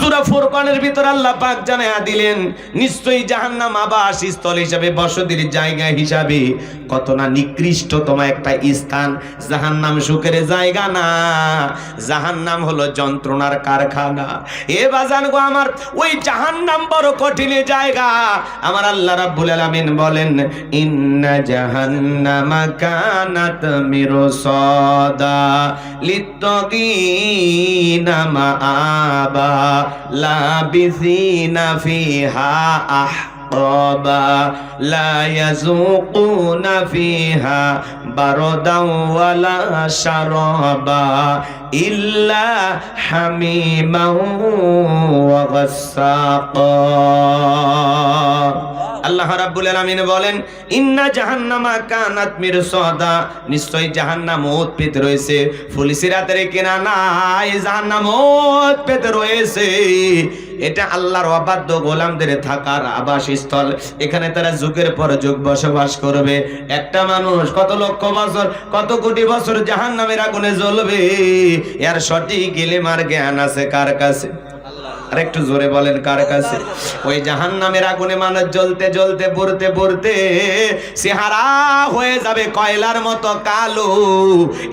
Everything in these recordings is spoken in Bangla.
সূরা ফুরকানের ভিতর আল্লাহ পাক জানায়া দিলেন, নিশ্চয়ই জাহান্নাম আবাস স্থল হিসাবে, বসতির জায়গা হিসাবে। কত না নিকৃষ্টতম একটা স্থান, জাহান্নাম সুখের জায়গা না। জাহান্নাম হলো যন্ত্রণার কারখানা। এ বাজান গো আমার, ওই জাহান্নাম বড় কঠিন জায়গা। আমার আল্লাহ রাব্বুল আলামিন বলেন, ইন্না জাহান্নামা কানাত মিরসাদা লিত্তাগিনা মাআবা। لابثين فيها أحقابا لا يذوقون فيها بردا ولا شرابا إلا حميما وغساقا. আল্লাহ রাব্বুল আলামিন বলেন, ইন্না জাহান্নামা কানাত মিরসাদা। নিশ্চয় জাহান্নাম ওত পেতে রয়েছে পুলিশের কেনা নাই, জাহান্নাম ওত পেতে রয়েছে। এটা আল্লাহর অবাধ্য গোলামদের থাকার আবাসস্থল। এখানে তারা যুগের পর যুগ বসবাস করবে। একটা মানুষ কত লক্ষ বছর, কত কোটি বছর জাহান্নামের আগুনে জ্বলবে? এর সঠিক গিলেমার জ্ঞান আছে কার কাছে? আর একটু জোরে বলেন, কার কাছে? ওই জাহান নামের আগুনে মানুষ জ্বলতে জ্বলতে পড়তে পড়তে চেহারা হয়ে যাবে কয়লার মতো কালো।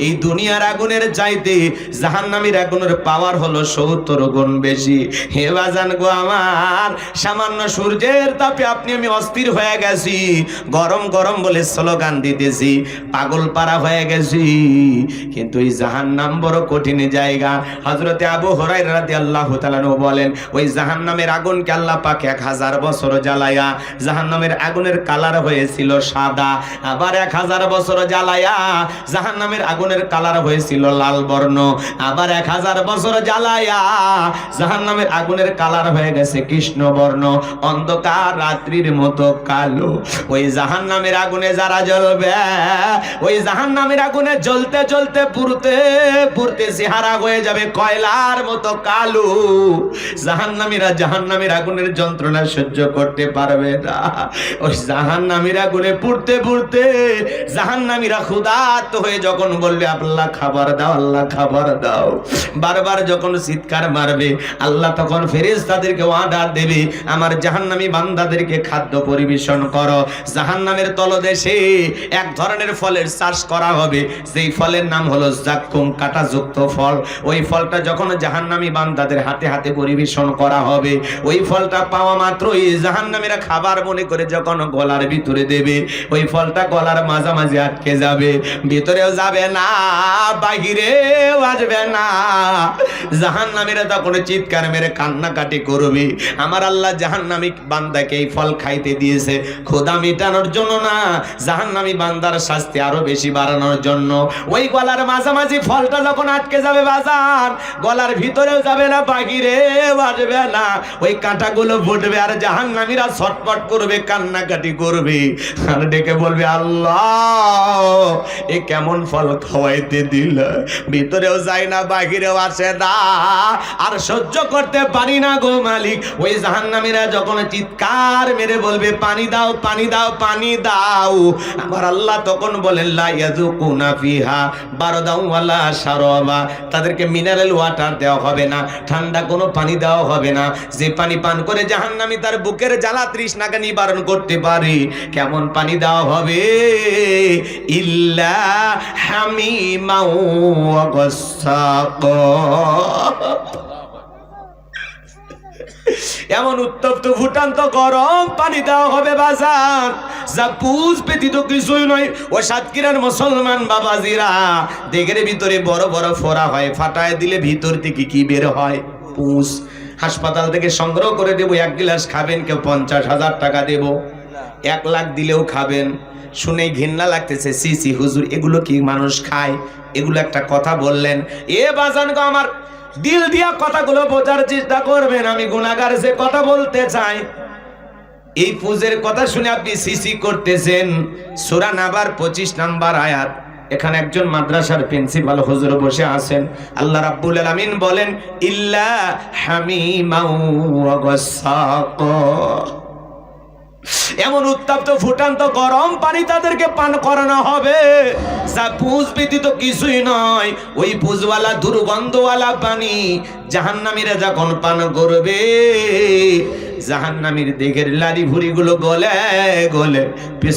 এই দুনিয়ার আগুনের চাইতে জাহান নামের আগুনের পাওয়ার হলো সত্তর গুণ বেশি। হে বাজান গো আমার, সামান্য সূর্যের তাপে আপনি, আমি অস্থির হয়ে গেছি। গরম গরম বলে স্লোগান দিতেছি, পাগল পাড়া হয়ে গেছি। কিন্তু এই জাহান নাম বড় কঠিন জায়গা। হজরতে আবু হরাই রাদি আল্লাহ বলেন ওই জাহান নামের আগুনকে আল্লাহ পাক এক হাজার বছর জ্বালায়া জাহান নামের আগুনের কালার হয়েছিল সাদা, আবার এক হাজার বছর জ্বালায়া জাহান নামের আগুনের কালার হয়েছিল লাল বর্ণ, আবার এক হাজার বছর জ্বালায়া জাহান নামের আগুনের কালার হয়ে গেছে কৃষ্ণ বর্ণ, অন্ধকার রাত্রির মতো কালো। ওই জাহান নামের আগুনে যারা জ্বলবে, ওই জাহান নামের আগুনে জ্বলতে জ্বলতে পুরতে পুরতে চেহারা হয়ে যাবে কয়লার মতো কালো। জাহান্নামীরা জাহান্নামীর আগুনের যন্ত্রণা সহ্য করতে পারবে না। ওই জাহান্নামীর আগুনে পুড়তে পুড়তে জাহান্নামীরা ক্ষুধার্ত হয়ে যখন বলবে, আল্লাহ খাবার দাও, আল্লাহ খাবার দাও। বারবার যখন চিৎকার মারবে, আল্লাহ তখন ফেরেজ তাদেরকে অর্ডার দেবে, আমার জাহান্নামী বান্দাদেরকে খাদ্য পরিবেশন করো। জাহান্নামের তলদেশে এক ধরনের ফলের চাষ করা হবে সেই ফলের নাম হলো জাক্কুম কাটাযুক্ত ফল। ওই ফলটা যখন জাহান্নামী বান্দাদের হাতে হাতে পরিবেশন করা হবে। ওই ফলটা পাওয়া মাত্রই জাহান্নামীরা খাবার মনে করে যখন গলার ভিতরে দেবে, ওই ফলটা গলার মাঝামাঝি আটকে যাবে। ভিতরেও যাবে না, বাহিরেও আসবে না। জাহান্নামীরা তখন চিৎকার মেরে কান্নাকাটি করবে। আমার আল্লাহ জাহান্নামী বান্দাকে এই ফল খাইতে দিয়েছে। খোদা মেটানোর জন্য না, জাহান্নামী বান্দার শাস্তি আরও বেশি বাড়ানোর জন্য। ওই গলার মাঝামাঝি ফলটা যখন আটকে যাবে বাজার, গলার ভিতরেও যাবে না বাহিরে আসবে না। ওই কাঁটাগুলো ফুটবে আর জাহান্নামীরা ছটপট করবে, কান্নাকাটি করবে। আর ডেকে বলবে, আল্লাহ, এ কেমন ফল খাওয়াইতে দিল? ভিতরেও যায় না, বাহিরেও আসে না। আর সহ্য করতে পারি না গো মালিক। ওই জাহান্নামীরা যখন চিৎকার মেরে বলবে, পানি দাও পানি দাও পানি দাও। আমার আল্লাহ তখন বলেন, লা ইয়াযুকুনা ফিহা বারদাউ ওয়ালা শারাবা। তাদেরকে মিনারেল ওয়াটার দেওয়া হবে না। ঠান্ডা কোনো পানি দেওয়া হবে না। যে পানি পান করে জাহান্নামী তার বুকের জ্বালা তৃষ্ণাকে নিবারণ করতে পারে, কেমন পানি দেওয়া হবে? ইল্লা হামিমাউ ওয়া এমন উত্তপ্ত ফুটান্ত গরম পানি দেওয়া হবে বাজার। যা পুজ ব্যতীত কিছুই নয়। ও সাতক্ষীরার মুসলমান বাবাজিরা দেখের ভিতরে বড় বড় ফোড়া হয়, ফাটায় দিলে ভিতর থেকে কি বের হয়? পুষ। হাসপাতাল থেকে সংগ্রহ করে দেবো এক গ্লাস খাবেন কেউ পঞ্চাশ হাজার টাকা দেব। এক লাখ দিলেও খাবেন। শুনে ঘৃণা লাগতেছে সি সি হুজুর এগুলো কি মানুষ খায়? এগুলো একটা কথা বললেন। এ বাজান গো আমার দিল দিয়া কথাগুলো বোঝার চেষ্টা করবেন আমি গুণাগার যে কথা বলতে চাই। এই পুজের কথা শুনে আপনি সিসি করতেছেন। সুরা নাবার পঁচিশ নাম্বার আয়াত। এখানে একজন মাদ্রাসার প্রিন্সিপাল হুজুর বসে আছেন। আল্লাহ রাব্বুল আলামিন বলেন, ইল্লা হামিমাউ ওয়া গাসসাকা এমন উত্তপ্ত ফুটান্ত গরম পানি তাদেরকে পান করানো হবে। যা পুজ ব্যতীত কিছুই নয়। ওই পুজওয়ালা দুর্গন্ধওয়ালা পানি জাহান্নামীরা যখন পান করবে, জাহান্নামীর দিকের লারি ভুড়িগুলো গলে গলে পিছন